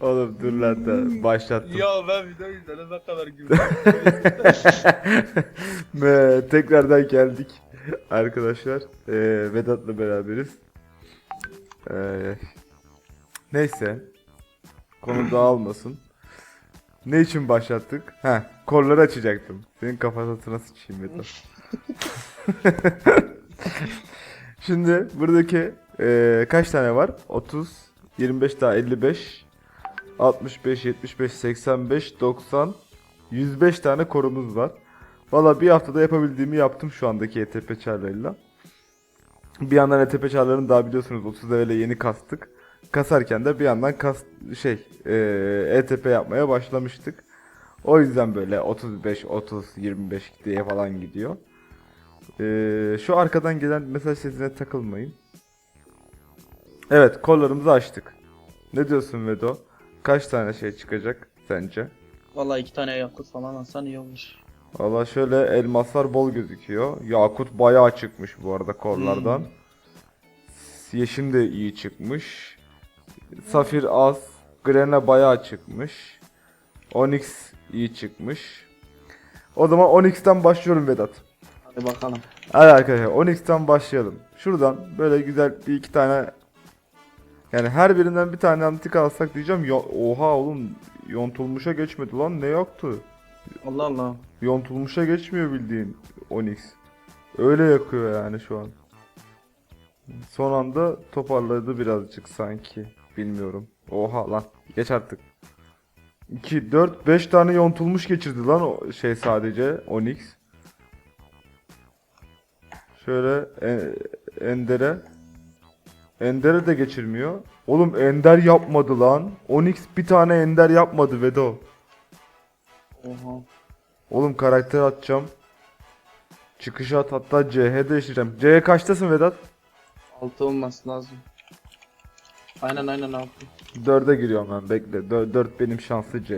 Oğlum dur lan da başlattım. Ya ben video izledim ne kadar. Ve tekrardan geldik arkadaşlar. Ee, Vedat'la beraberiz. Ee, neyse. Konu dağılmasın. Ne için başlattık? Heh, kolları açacaktım. Senin kafasına sıçayım Vedat. Şimdi buradaki ee, kaç tane var? 30, 25 daha 55, 65, 75, 85, 90, 105 tane korumuz var. Valla bir haftada yapabildiğimi yaptım şu andaki ETP çarlarıyla. Bir yandan ETP çarlarını daha biliyorsunuz 30 level'e yeni kastık. Kasarken de bir yandan kas şey eee, ETP yapmaya başlamıştık. O yüzden böyle 35, 30, 25 diye falan gidiyor. Eee, şu arkadan gelen mesaj sesine takılmayın. Evet kollarımızı açtık. Ne diyorsun Vedo? Kaç tane şey çıkacak sence? Vallahi iki tane yakıt falan alsan iyi olur. Valla şöyle elmaslar bol gözüküyor. Yakut bayağı çıkmış bu arada kollardan. Yeşim de iyi çıkmış. Safir az. Grene bayağı çıkmış. Onyx iyi çıkmış. O zaman Onyx'ten başlıyorum Vedat. Hadi bakalım. Hadi arkadaşlar Onyx'ten başlayalım. Şuradan böyle güzel bir iki tane yani her birinden bir tane antika alsak diyeceğim. Ya, oha oğlum yontulmuşa geçmedi lan ne yoktu? Allah Allah. Yontulmuşa geçmiyor bildiğin Onyx. Öyle yakıyor yani şu an. Son anda toparladı birazcık sanki. Bilmiyorum. Oha lan. Geç artık. 2, 4, 5 tane yontulmuş geçirdi lan o şey sadece Onyx. Şöyle e- Ender'e. Ender'e de geçirmiyor. Oğlum Ender yapmadı lan. Onyx bir tane Ender yapmadı Vedo. Oha. Oğlum karakter atacağım. Çıkışa at hatta CH değiştireceğim. CH kaçtasın Vedat? Altı olması lazım. Aynen aynen altı. 4'e giriyorum ben bekle. 4, benim şanslı CH.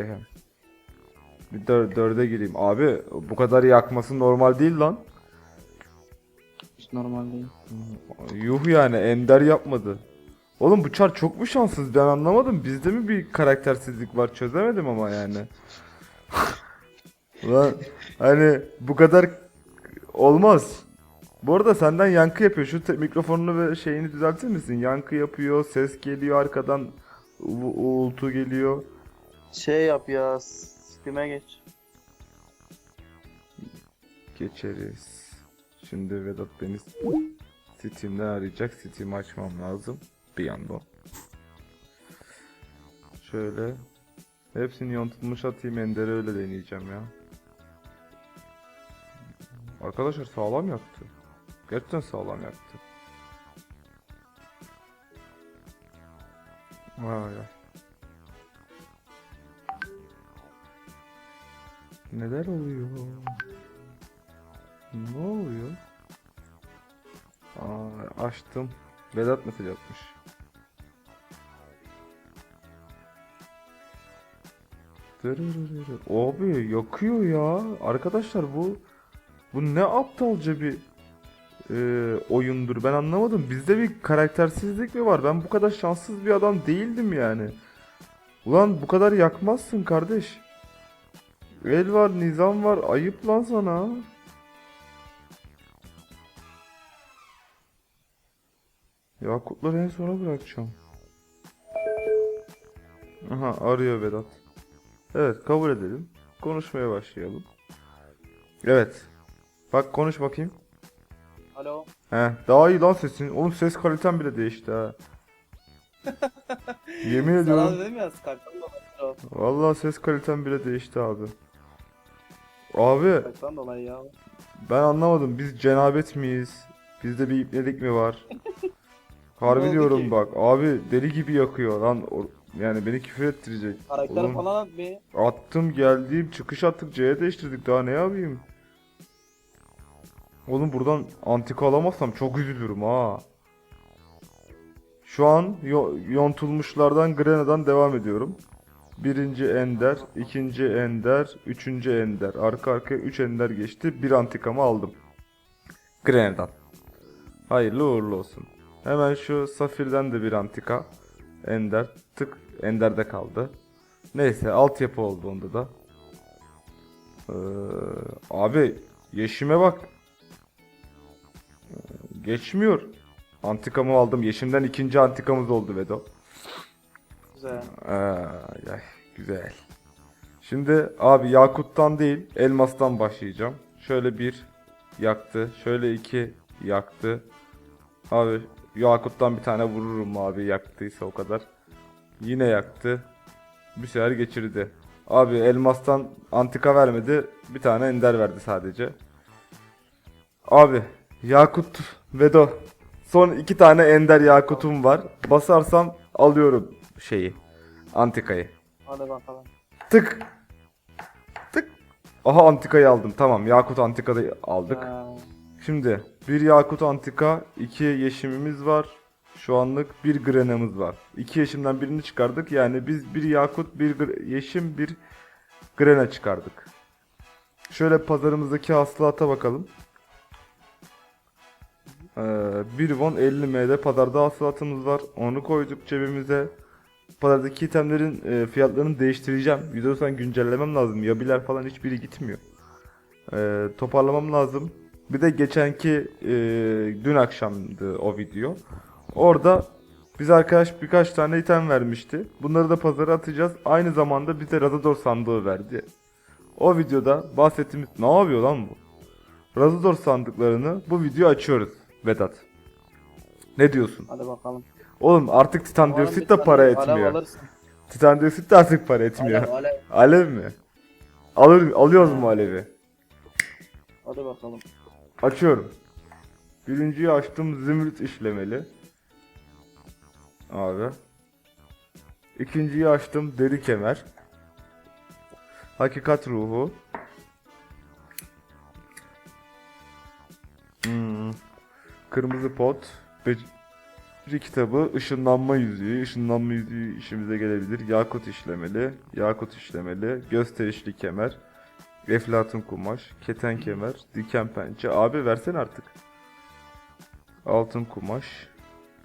Bir 4, 4'e gireyim. Abi bu kadar yakması normal değil lan. Normal değil. Yuh yani Ender yapmadı. Oğlum bu çar çok mu şanssız ben anlamadım. Bizde mi bir karaktersizlik var çözemedim ama yani. Ulan hani bu kadar olmaz. Bu arada senden yankı yapıyor. Şu te- mikrofonunu ve şeyini düzeltir misin? Yankı yapıyor, ses geliyor arkadan, u- uğultu geliyor. Şey yap ya. Steam'e geç. Geçeriz. Şimdi Vedat beni Steam'den arayacak. Steam'i açmam lazım. Bir yandan. Şöyle. Hepsini yontulmuş atayım Ender'e öyle deneyeceğim ya. Arkadaşlar sağlam yaktı. Gerçekten sağlam yaktı. Vay ya. Neler oluyor? Ne oluyor? Aa, açtım. Vedat mesaj atmış. Abi yakıyor ya. Arkadaşlar bu bu ne aptalca bir e, oyundur. Ben anlamadım. Bizde bir karaktersizlik mi var? Ben bu kadar şanssız bir adam değildim yani. Ulan bu kadar yakmazsın kardeş. El var, nizam var. Ayıp lan sana. Yakutları en sona bırakacağım. Aha arıyor Vedat. Evet kabul edelim. Konuşmaya başlayalım. Evet. Bak konuş bakayım. Alo. He daha iyi lan sesin. Oğlum ses kaliten bile değişti ha. Yemin ediyorum. dedim ya Skype'dan dolayı. Vallahi ses kaliten bile değişti abi. Abi Skype'dan dolayı ya. ben anlamadım. Biz cenabet miyiz? Bizde bir ipnelik mi var? Harbi oldu diyorum ki? bak. Abi deli gibi yakıyor lan. O- Yani beni küfür ettirecek. Karakter Oğlum, falan at bir. Attım geldim çıkış attık C'ye değiştirdik daha ne yapayım? Oğlum buradan antika alamazsam çok üzülürüm ha. Şu an yo- yontulmuşlardan Grena'dan devam ediyorum. Birinci Ender, ikinci Ender, üçüncü Ender. Arka arkaya 3 Ender geçti. Bir antikamı aldım. Grena'dan. Hayırlı uğurlu olsun. Hemen şu Safir'den de bir antika. Ender. Tık Ender'de kaldı. Neyse altyapı oldu onda da. Ee, abi yeşime bak. Ee, Geçmiyor. Antikamı aldım. Yeşimden ikinci antikamız oldu Vedo. Güzel. Ay, güzel. Şimdi abi Yakut'tan değil elmastan başlayacağım. Şöyle bir yaktı. Şöyle iki yaktı. Abi Yakut'tan bir tane vururum abi yaktıysa o kadar. Yine yaktı. Bir sefer geçirdi. Abi elmastan antika vermedi. Bir tane ender verdi sadece. Abi Yakut Vedo. Son iki tane ender Yakut'um var. Basarsam alıyorum şeyi. Antikayı. Hadi bakalım. Tık. Tık. Aha antikayı aldım. Tamam Yakut antikayı aldık. Ha, Şimdi bir Yakut antika, iki yeşimimiz var. Şu anlık bir grenamız var. İki yeşimden birini çıkardık. Yani biz bir Yakut, bir yeşim, bir grena çıkardık. Şöyle pazarımızdaki hasılata bakalım. Ee, bir won 50 m'de pazarda hasılatımız var. Onu koyduk cebimize. Pazardaki itemlerin e, fiyatlarını değiştireceğim. Videodan güncellemem lazım. Yabiler falan hiçbiri gitmiyor. Ee, toparlamam lazım. Bir de geçenki e, dün akşamdı o video. Orada biz arkadaş birkaç tane item vermişti. Bunları da pazara atacağız. Aynı zamanda bize Razador sandığı verdi. O videoda bahsettiğimiz ne yapıyor lan bu? Razador sandıklarını bu video açıyoruz Vedat. Ne diyorsun? hadi bakalım. Oğlum artık titan dioksit de para etmiyor. alırsın. Titan dioksit de artık para etmiyor. Alev, alev. Alev mi? Alır, alıyoruz mu alevi? Hadi bakalım. Açıyorum. Birinciyi açtım zümrüt işlemeli. Abi. İkinciyi açtım deri kemer. Hakikat ruhu. Hmm. Kırmızı pot. Beceri kitabı. ışınlanma yüzüğü. Işınlanma yüzüğü işimize gelebilir. Yakut işlemeli. Yakut işlemeli. Gösterişli kemer. Eflatun kumaş, keten kemer, diken pençe. Abi versene artık. Altın kumaş,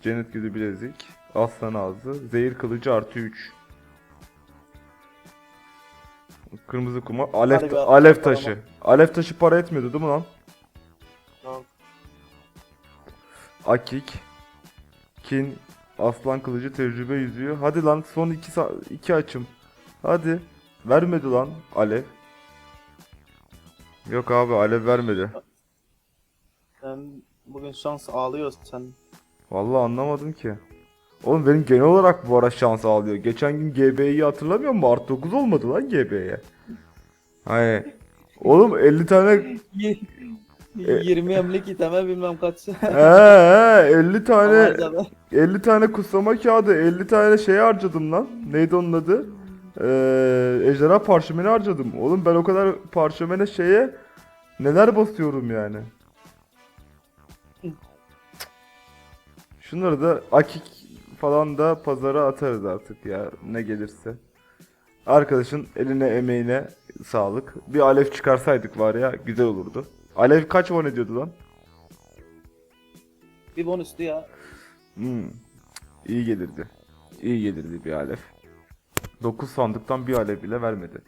cennet gülü bilezik, aslan ağzı, zehir kılıcı artı 3. Kırmızı kuma, at- alev atalım. taşı. Alev taşı para etmiyordu değil mi lan? Tamam. Akik, kin, aslan kılıcı, tecrübe yüzüğü. Hadi lan son iki, sa- iki açım. Hadi. Vermedi lan alev. Yok abi alev vermedi. Sen bugün şans ağlıyorsun sen. Vallahi anlamadım ki. Oğlum benim genel olarak bu ara şans ağlıyor. Geçen gün GB'yi hatırlamıyor musun? Art 9 olmadı lan GB'ye. Hayır. Oğlum 50 tane 20 emlik iteme bilmem kaç. he he 50 tane Harcadı. 50 tane kutlama kağıdı 50 tane şey harcadım lan. Neydi onun adı? Ee, ejderha parşömeni harcadım. Oğlum ben o kadar parşömene şeye neler basıyorum yani. Şunları da akik falan da pazara atarız artık ya ne gelirse. Arkadaşın eline emeğine sağlık. Bir alev çıkarsaydık var ya güzel olurdu. Alev kaç won ediyordu lan? Bir bonuslu ya. Hmm. İyi gelirdi. İyi gelirdi bir alev. 9 sandıktan bir alev bile vermedi.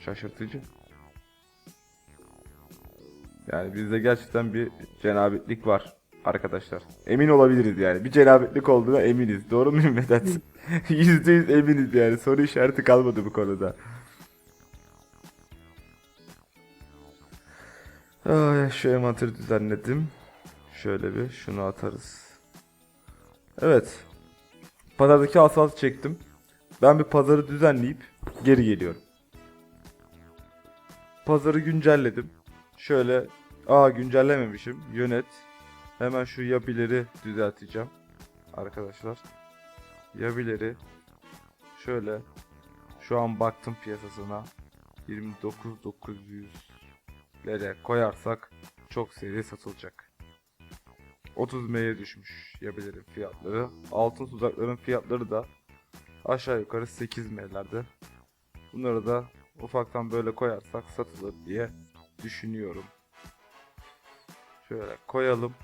Şaşırtıcı. Yani bizde gerçekten bir cenabetlik var arkadaşlar. Emin olabiliriz yani. Bir cenabetlik olduğuna eminiz. Doğru muyum Vedat? %100 eminiz yani. Soru işareti kalmadı bu konuda. Ay, şu envanteri düzenledim. Şöyle bir şunu atarız. Evet. Pazardaki asfaltı çektim. Ben bir pazarı düzenleyip geri geliyorum. Pazarı güncelledim. Şöyle aa güncellememişim. Yönet. Hemen şu yabileri düzelteceğim. Arkadaşlar. Yabileri şöyle şu an baktım piyasasına 29900'lere koyarsak çok seri satılacak. 30 M'ye düşmüş yabilerin fiyatları. Altın tuzakların fiyatları da aşağı yukarı 8 M'lerde. Bunları da ufaktan böyle koyarsak satılır diye düşünüyorum. Şöyle koyalım.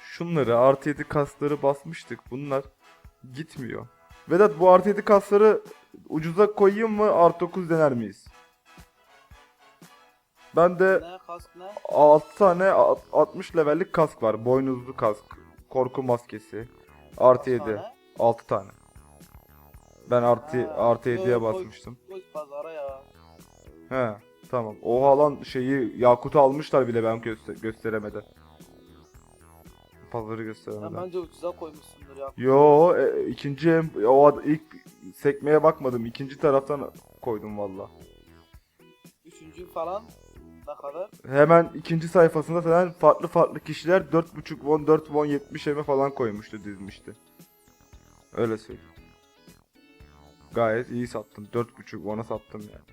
Şunları artı 7 kasları basmıştık. Bunlar gitmiyor. Vedat bu artı 7 kasları ucuza koyayım mı artı 9 dener miyiz? Ben de Ne kask ne? 6 tane a- 60 levellik kask var. Boynuzlu kask, korku maskesi, artı 7. Tane? 6 tane. Ben artı Ha, artı yo, 7'ye koy- basmıştım. Koy pazara ya. He, tamam. Oha lan şeyi Yakut'u almışlar bile ben göster gösteremeden. Pazarı Sen gösteremeden. bence ucuza koymuşsundur ya. Yo, e, ikinci em- o ad- ilk sekmeye bakmadım. İkinci taraftan koydum valla. Üçüncü falan ne kadar? Hemen ikinci sayfasında falan farklı farklı kişiler 4.5 won 4 won 70 eme falan koymuştu dizmişti. Öyle söyleyeyim. Gayet iyi sattım. 4.5 won'a sattım yani.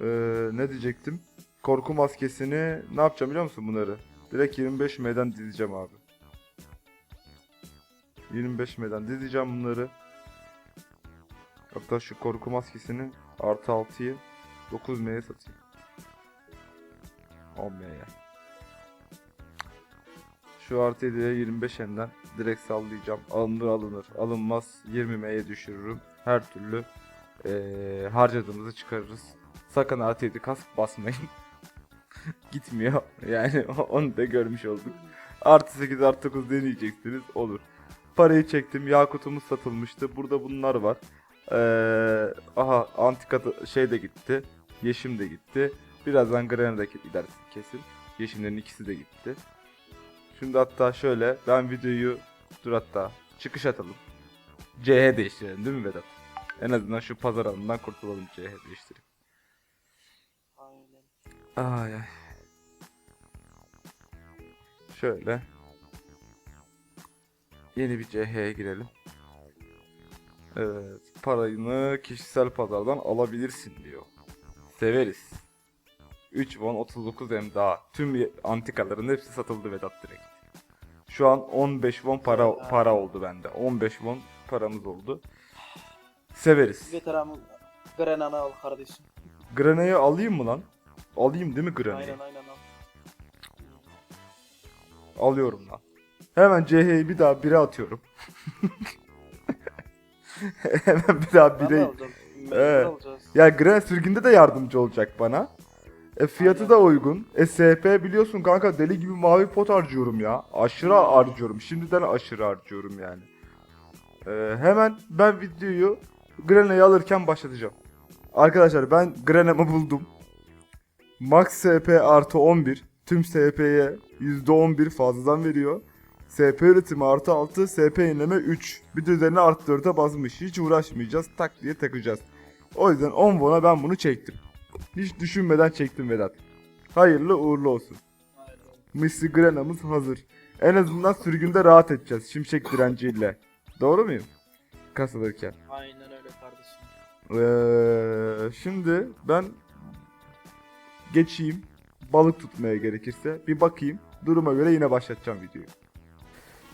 Ee, ne diyecektim? Korku maskesini ne yapacağım biliyor musun bunları? Direkt 25 M'den dizeceğim abi. 25 M'den dizeceğim bunları. Hatta şu korku maskesini artı 6'yı 9 M'ye satayım. 10 M'ye. Şu artı 7'ye 25 M'den direkt sallayacağım. Alınır alınır. Alınmaz 20 M'ye düşürürüm. Her türlü eee, harcadığımızı çıkarırız. Sakın artı 7 kask basmayın. Gitmiyor. Yani onu da görmüş olduk. Artı 8 artı 9 deneyeceksiniz. Olur. Parayı çektim. Yakutumuz satılmıştı. Burada bunlar var. Eee aha antika şey de gitti. Yeşim de gitti. Birazdan Gran'a da gider kesin. Yeşimlerin ikisi de gitti. Şimdi hatta şöyle ben videoyu dur hatta çıkış atalım. CH değiştirelim değil mi Vedat? En azından şu pazar alanından kurtulalım CH değiştirip. Aynen. Ay ay. Şöyle. Yeni bir CH'ye girelim. Evet. Parayını kişisel pazardan alabilirsin diyor. Severiz. 3 won 39 hem daha. Tüm antikaların hepsi satıldı Vedat direkt. Şu an 15 won para para oldu bende. 15 won paramız oldu. Severiz. Veteranın Grenan'ı al kardeşim. Grana'yı alayım mı lan? Alayım değil mi Grana'yı? Aynen aynen al. Alıyorum lan. Hemen CH'yi bir daha 1'e atıyorum. Hemen bir daha Ben de 1'e. alacağım. Mecbur Evet. alacağız. Ya Gren sürgünde de yardımcı olacak bana. E fiyatı da uygun. E SP biliyorsun kanka deli gibi mavi pot harcıyorum ya. Aşırı harcıyorum. Şimdiden aşırı harcıyorum yani. E, hemen ben videoyu Grena'yı alırken başlatacağım. Arkadaşlar ben Grena'mı buldum. Max SP artı 11. Tüm SP'ye %11 fazladan veriyor. SP üretimi artı 6, SP yenileme 3. Bir de üzerine artı 4'e basmış. Hiç uğraşmayacağız. Tak diye takacağız. O yüzden 10 won'a ben bunu çektim. Hiç düşünmeden çektim Vedat. Hayırlı uğurlu olsun. Missy Grena'mız hazır. En azından sürgünde rahat edeceğiz şimşek direnciyle. Doğru muyum? Kasılırken. Aynen öyle kardeşim. Ee, şimdi ben geçeyim. Balık tutmaya gerekirse. Bir bakayım. Duruma göre yine başlatacağım videoyu.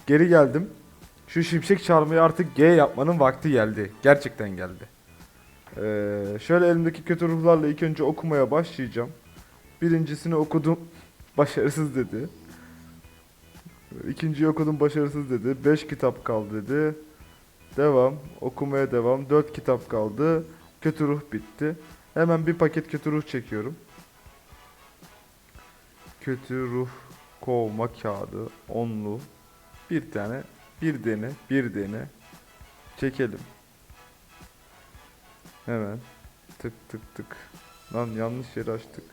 Geri geldim. Şu şimşek çarmıhı artık G yapmanın vakti geldi. Gerçekten geldi. Ee, şöyle elimdeki kötü ruhlarla ilk önce okumaya başlayacağım. Birincisini okudum. Başarısız dedi. İkinciyi okudum başarısız dedi. 5 kitap kaldı dedi. Devam. Okumaya devam. 4 kitap kaldı. Kötü ruh bitti. Hemen bir paket kötü ruh çekiyorum. Kötü ruh kovma kağıdı. Onlu. Bir tane. Bir dene. Bir dene. Çekelim. Hemen. Tık tık tık. Lan yanlış yeri açtık.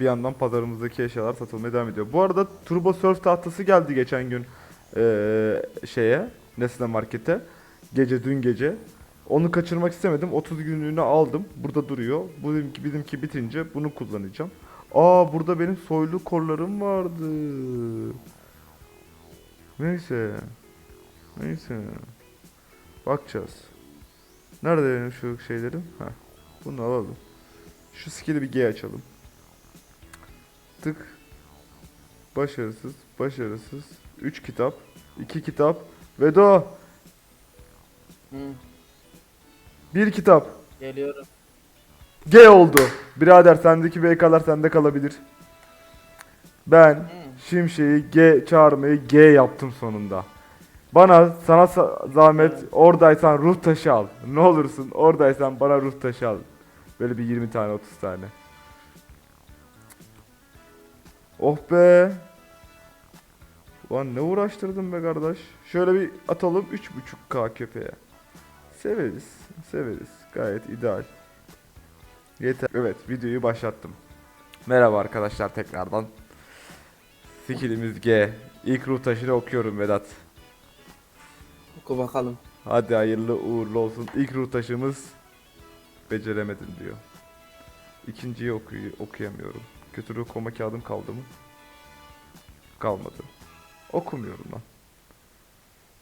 Bir yandan pazarımızdaki eşyalar satılmaya devam ediyor. Bu arada Turbo Surf tahtası geldi geçen gün eee, şeye Nesne Market'e. Gece dün gece. Onu kaçırmak istemedim. 30 günlüğünü aldım. Burada duruyor. Bizimki, bizimki bitince bunu kullanacağım. Aa burada benim soylu korlarım vardı. Neyse. Neyse. Bakacağız. Nerede benim şu şeylerim? Heh. Bunu alalım. Şu skill'i bir G açalım. Tık. Başarısız, başarısız. 3 kitap, 2 kitap. Vedo, Hı, 1 kitap. geliyorum. G oldu. Birader sendeki BK'lar sende kalabilir. Ben Hı. Şimşek'i G çağırmayı G yaptım sonunda. Bana sana sa- zahmet oradaysan ruh taşı al. Ne olursun oradaysan bana ruh taşı al. Böyle bir 20 tane 30 tane. Oh be. Ulan ne uğraştırdın be kardeş. Şöyle bir atalım 3.5k köpeğe. Severiz. Severiz. Gayet ideal. Yeter. Evet videoyu başlattım. Merhaba arkadaşlar tekrardan. Skillimiz G. İlk ruh taşını okuyorum Vedat. Bakalım. Hadi hayırlı uğurlu olsun. İlk ruh taşımız beceremedim diyor. İkinciyi okuy okuyamıyorum. Kötü ruh koma kağıdım kaldı mı? Kalmadı. Okumuyorum lan.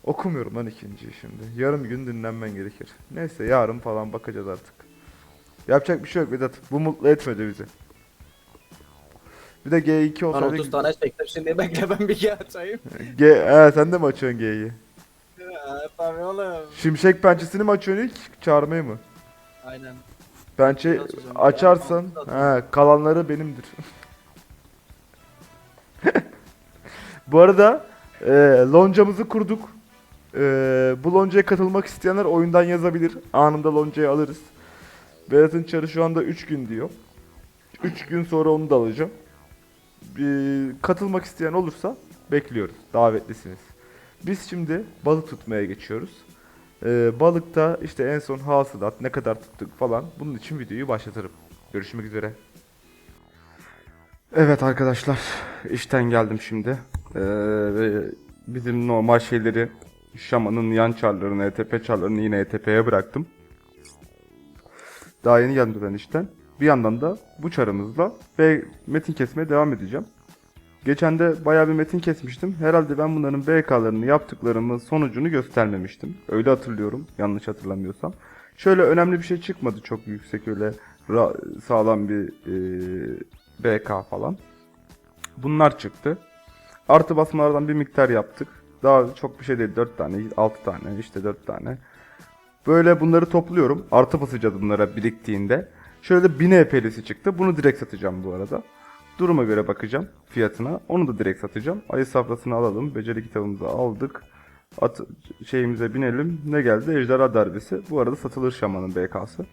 Okumuyorum lan ikinciyi şimdi. Yarım gün dinlenmen gerekir. Neyse yarın falan bakacağız artık. Yapacak bir şey yok Vedat. Bu mutlu etmedi bizi. Bir de G2 Ben olsaydı... 30 tane çektim şimdi bekle ben bir G açayım. G... He, sen de mi açıyorsun G'yi? Tabii oğlum. Şimşek pençesini mi açıyorsun ilk? Çağırmayı mı? Aynen. Pençe açarsan altı he, kalanları benimdir. Bu arada e, loncamızı kurduk. E, bu loncaya katılmak isteyenler oyundan yazabilir. Anında loncayı alırız. Berat'ın çarı şu anda 3 gün diyor. 3 gün sonra onu da alacağım. E, katılmak isteyen olursa bekliyoruz. Davetlisiniz. Biz şimdi balık tutmaya geçiyoruz. Ee, balıkta işte en son hasılat ne kadar tuttuk falan bunun için videoyu başlatırım. Görüşmek üzere. Evet arkadaşlar işten geldim şimdi. Ee, bizim normal şeyleri Şaman'ın yan çarlarını, ETP çarlarını yine ETP'ye bıraktım. Daha yeni geldim ben işten. Bir yandan da bu çarımızla ve metin kesmeye devam edeceğim. Geçen de bayağı bir metin kesmiştim. Herhalde ben bunların BK'larını yaptıklarımın sonucunu göstermemiştim. Öyle hatırlıyorum. Yanlış hatırlamıyorsam. Şöyle önemli bir şey çıkmadı çok yüksek öyle sağlam bir e, BK falan. Bunlar çıktı. Artı basmalardan bir miktar yaptık. Daha çok bir şey değil. 4 tane, 6 tane, işte 4 tane. Böyle bunları topluyorum. Artı basacağız bunlara biriktiğinde. Şöyle de 1000 EP'lisi çıktı. Bunu direkt satacağım bu arada. Duruma göre bakacağım fiyatına. Onu da direkt satacağım. Ayı safrasını alalım. Beceri kitabımızı aldık. At şeyimize binelim. Ne geldi? Ejderha darbesi. Bu arada satılır şamanın BK'sı.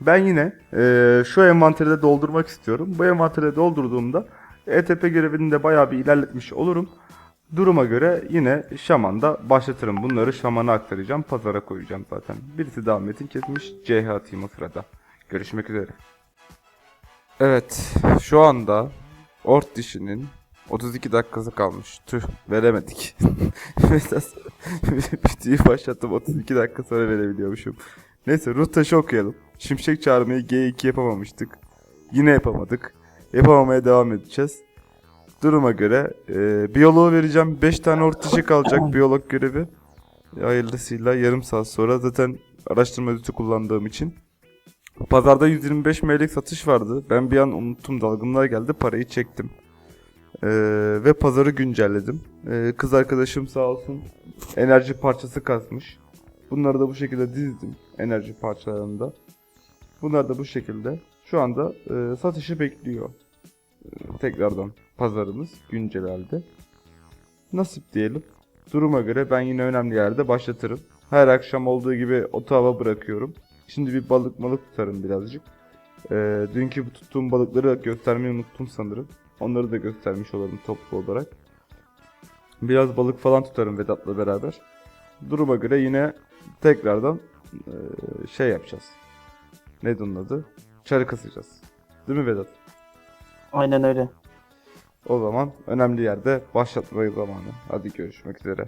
Ben yine eee, şu envanteri de doldurmak istiyorum. Bu envanteri doldurduğumda ETP görevini de bayağı bir ilerletmiş olurum. Duruma göre yine şamanda başlatırım. Bunları şamana aktaracağım. Pazara koyacağım zaten. Birisi daha metin kesmiş. CH atayım o sırada. Görüşmek üzere. Evet, şu anda ort dişinin 32 dakikası kalmış. Tüh, veremedik. Mesela videoyu başlattım 32 dakika sonra verebiliyormuşum. Neyse ruh taşı okuyalım. Şimşek çağırmayı G2 yapamamıştık. Yine yapamadık. Yapamamaya devam edeceğiz. Duruma göre e, biyoloğu vereceğim. 5 tane ort dişi kalacak biyolog görevi. Hayırlısıyla yarım saat sonra zaten araştırma ödütü kullandığım için Pazarda 125 ML'lik satış vardı. Ben bir an unuttum dalgınlığa geldi parayı çektim. Ee, ve pazarı güncelledim. Ee, kız arkadaşım sağ olsun enerji parçası kasmış. Bunları da bu şekilde dizdim enerji parçalarında. Bunlar da bu şekilde. Şu anda e, satışı bekliyor. Ee, tekrardan pazarımız güncellendi. Nasip diyelim. Duruma göre ben yine önemli yerde başlatırım. Her akşam olduğu gibi otava bırakıyorum. Şimdi bir balık malık tutarım birazcık. Ee, dünkü bu tuttuğum balıkları göstermeyi unuttum sanırım. Onları da göstermiş olalım toplu olarak. Biraz balık falan tutarım Vedat'la beraber. Duruma göre yine tekrardan ee, şey yapacağız. Neydi onun adı? Çarı kasacağız. Değil mi Vedat? Aynen öyle. O zaman önemli yerde başlatma zamanı. Hadi görüşmek üzere.